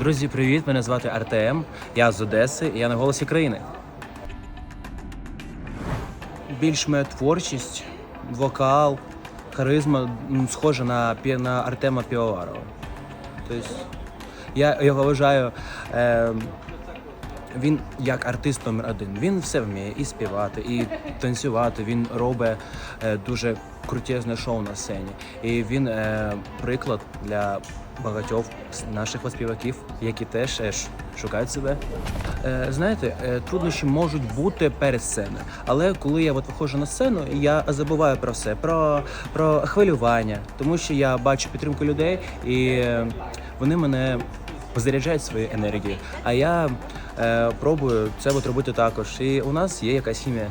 Друзі, привіт! Мене звати Артем. Я з Одеси, і я на голосі країни. Більш моя творчість, вокал, харизма схожа на, на Артема Півоварова. Тобто я його вважаю. Е, він як артист номер один. Він все вміє і співати, і танцювати. Він робить е, дуже крутезне шоу на сцені. І він е, приклад для багатьох наших співаків, які теж е, шукають себе. Знаєте, труднощі можуть бути перед сценою, але коли я от виходжу на сцену, я забуваю про все, про, про хвилювання, тому що я бачу підтримку людей і вони мене заряджають свою енергію. А я е, пробую це от робити також. І у нас є якась хімія.